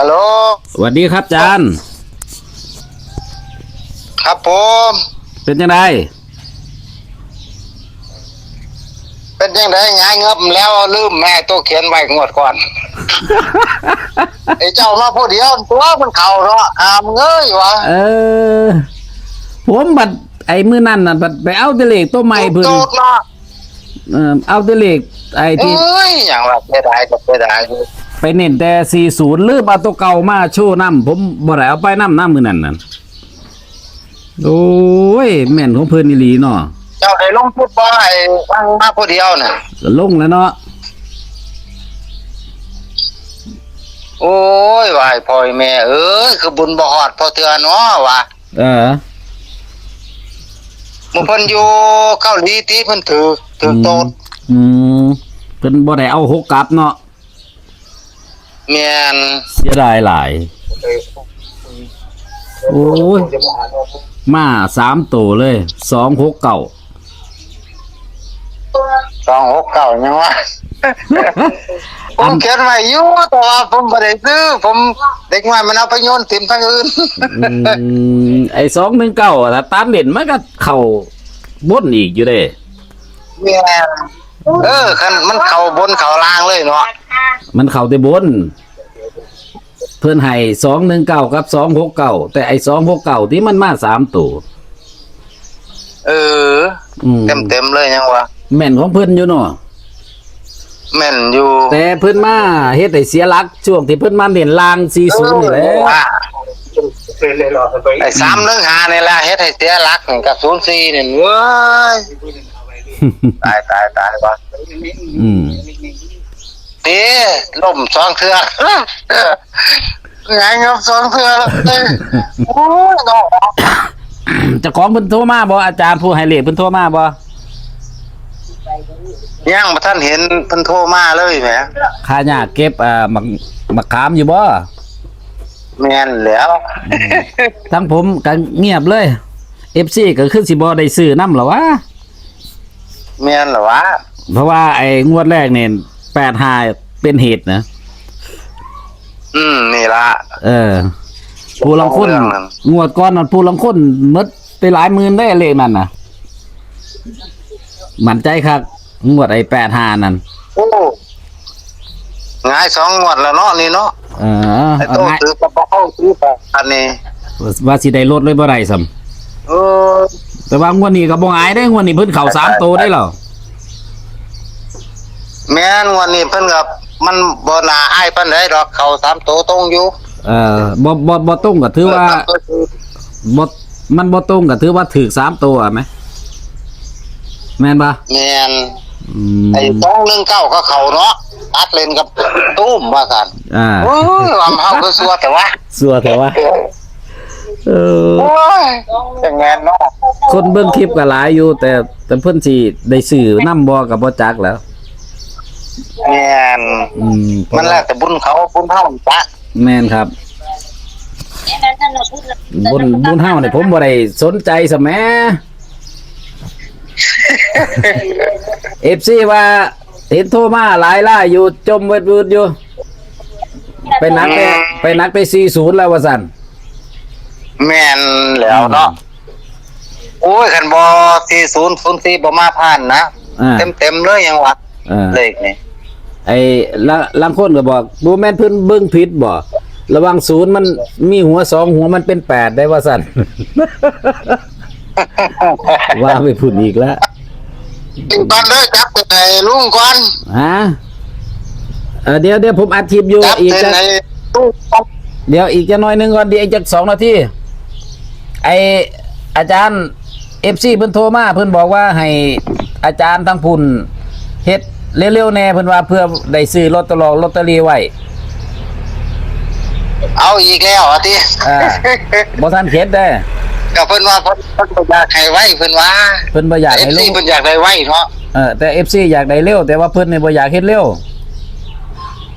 ฮัลโหล สวัสดีครับอาจารย์ครับผม เป็นยังไงเป็นยังไงงายเงิบแล้วลืมแม่ตัวเขียนไว้งวดก่อน ไอ้เจ้ามาผู้เดียวตัวมันเข่าเนาะอามเงยวะเออ ผมบัดไอ้มือนั่นน่ะบัดไปเอาแตะเลขตัวใหม่เพิ่นโตดเนาะเออเอาแตะเลขไอ้เอ้ที่ยอย่างว่าเสียดายก็เสียดายอยู่ ไปเน้นแต่40ลืมเอาตัวเก่ามาโชว์น้ำผมบ่ได้เอาไปน้ำน้ำมือนั่นน่ะโอ้ยแม่นของเพิ่นอีหลีเนาะเจ้าได้ลงทุนบ่ไอ้ฟังมาผู้เดียวน่ะก็ลงแล้วเนาะโอ้ยวายพ่อยแม่เอ้ยคือบุญบ่ฮอดพอเทื่อเนาะว่ะเออหมู่เพิ่นอยู่เกาหลีติเพิ่นถือถือโตดอืมเพิ่นบ่ได้เอาหกกลับเนาะ แม่นเสียดายหลาย โอ้ย มาสามตัวเลยสองหกเก่าสองหกเก้ายังวะผมเขียนไว้อยู่แต่ว่าผมไม่ได้ซื้อ ผมเด็กใหม่มันเอาไปโยนถิ่มทางอื่นอืมไอ้สองหนึ่งเก้าถ้าตามเด่นมันก็เข่าบนอีกอยู่เด้แม่นเออคันมันเข่าบนเข่าล่างเลยเนาะ มันเข่าแต่บน เพื่อนให้สองหนึ่งเก้ากับสองหกเก้าแต่ไอ้สองหกเก้าที่มันมาสามตัวเออ อืมเต็มเต็มๆเลยยังวะแม่นของเพื่อนอยู่เนาะแม่นอยู่แต่เพื่อนมาเฮ็ดให้เสียหลัก ช่วงที่เพื่อนมาเด่นลางสี่ศูนย์นี่แหละว่าไอ้สามเรื่องหานี่แหละเฮ็ดให้เสียหลักนี่กับศูนย์สี่นี่เว้ยตายตายตายวะอืมเต้ล่มสองเทือไงเงับสองเทือเลยโอ้ยน้องเจะของเพิ่นโทรมาบ่อาจารย์ผู้ให้เลขเพิ่นโทรมาบ่ยังมาท่านเห็นเพิ่นโทรมาเลยแหมค่ายากเก็บอ่ามักมักขามอยู่บ่แม่นแล้ว ทั้งผมก็เงียบเลย FC ก็คือสิบ่ได้ซื้อนำหรอวะแม่นเหรอวะ เพราะว่าไอ้งวดแรกเนี่ย 85เป็นเหตุนะอืมนี่ละเออผู้ลังคนเรื่องนั้นงวดก่อนนั้นผู้ลังคนหมดไปหลายหมื่นได้เลขนั่นน่ะมั่นใจครับงวดไอ้85นั่นโอ้งายสองงวดแล้วเนาะนี่เนาะเออไอ้เอาโตง่ายถือกระเป๋าถือแบบอันนี้ว่าสิได้ลดเลยบ่ได้ซ้เออำแต่ว่างวดนี้ก็บ่อายได้งวดนี้เพิ่นเข้าสามโตวได้แล้ว แม่นงวดนี้เพิ่นกับมันบ่น่าอายปานใดดอกเขาสามโตวตรงอยู่เอ่อบ่บ่บ่ตรงก็ถือว่าเสามตัวถือบ่มันบ่ตรงก็ถือว่าถูกสามตัวไหมแม่นปะแม่นอืมไอ้สองหนึ่งเก้าก็เขาเนาะตัดเลนกับตุ้มว่ากันอ่าโอ้ยว่าเฮาก็สัวแต่ว่าสัวแต่ว่าเออโอ้ยจังแม่นเนาะคนเบิ่งคลิปก็หลายอยู่ แต่แต่เพิ่นสิได้ซื้อนำบ่ก็บ่จักแล้ว แม่นอืมมันแล้วแต่บุญเขาบุญเฮาจ้ะแม่นครับ บุญบุญเฮาเนี่ยผมบ่ได้สนใจซะแหม FC ว่าเห็นโทรมาหลายล่ายอยู่จมเวิดวดอยู่ ไปนักไปไปนักไป40แล้วว่าซั่นแม่นแล้วเนาะโอ้ยคันบ่4004บ่มาผ่านนะ อ่าเต็มๆเลยยังวะเออเลขนี่ ไอ้ละลางคนก็บอกบ่แม่นเพิ่นเบิ่งผิดบ่ระวังศูนย์มันมีหัวสองหัวมันเป็นแปดได้ว่าซั่น ว่าไปพูดอีกแล้วกินก่อนเด้อจับไปให้ลุงก่อนฮะเออเดี๋ยวเดี๋ยวผมอัดคลิปอยู่จับอีกเป็นจะให้ลุงก่อนเดี๋ยวอีกจะน้อยหนึงก่อนเดี๋ยวอีกจักสองนาทีไออาจารย์เอฟซีเพิ่นโทรมาเพิ่นบอกว่าให้อาจารย์ทั้งพุ่นเฮ็ด เร็วๆแน่เพิ่นว่าเพื่อได้ซื้อลอตเตอรี่ลอตเตอรี่ไว้เอาอีกแล้วอะติอ่าบ่ทันเข็ดได้อก็เพิ่นว่าเพิ่นเพิ่นบ่อยากให้ไว้เพิ่นว่าเพิ่นบ่อยากเอให้ฟลซีงเพิ่นอยากได้ไว้เนาะเออแต่ FC อยากได้เร็วแต่ว่าเพิ่นนี่บ่อยากเฮ็ดเร็ว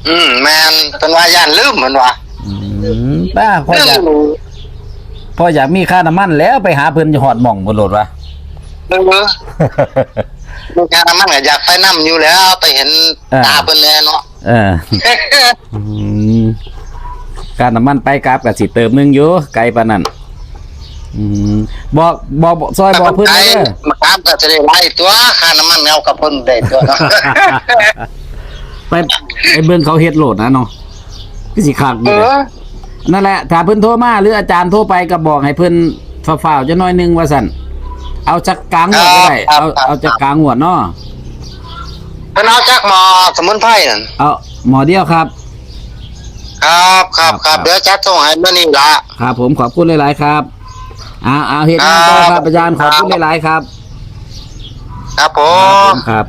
อืมแม่นเพิ่นว่าย่านลืมเพิ่นว่าอืมป้าพ่อลือยากมพ่ออยากมีค่าน้ำมันแล้วไปหาเพิ่นอยู่ฮอดหม่องบ่โลดวะเออ ลูกค้ามันก็อยากไปนํอยู่แล้วไปเห็นอ่าตาเพิ่นแน่เนาะ เออ อืมค่าน้ำมันไปกราฟกับสิเติมหนึงอยู่ไกลปานนั้นอืมบอกบอกบอกซอยบอกเพิ่นไกลเด้อ มาครับก็จะได้ไล่ตัวค่าน้ำมันเอากับเพิ่นได้ตัวเนาะ ไปไปเบิ่งเขาเฮ็ดโหลดนะเนาะคือสิคักอเอยู่เด้อนั่นแหละถ้าเพิ่นโทรมาหรืออาจารย์โทรไปก็บอกให้เพิ่นฝ่าวๆจะน้อยหนึงว่าซั่น เอาจักกลางงวดก็ได้เอาเอาจักกลางงวดเนาะเพิ่นเอาจักหมอสมุนไพรนั่นเอาหมอเดียวครับ ครับครับคครัรับ บเดี๋ยวจัดส่งให้มื้อนี้ละ ครับ ผมขอบคุณหลายๆครับเอาเอาเฮ็ดงานต่อครับอาจารย์ขอบคุณหลายๆครับครับผครับผมมครับ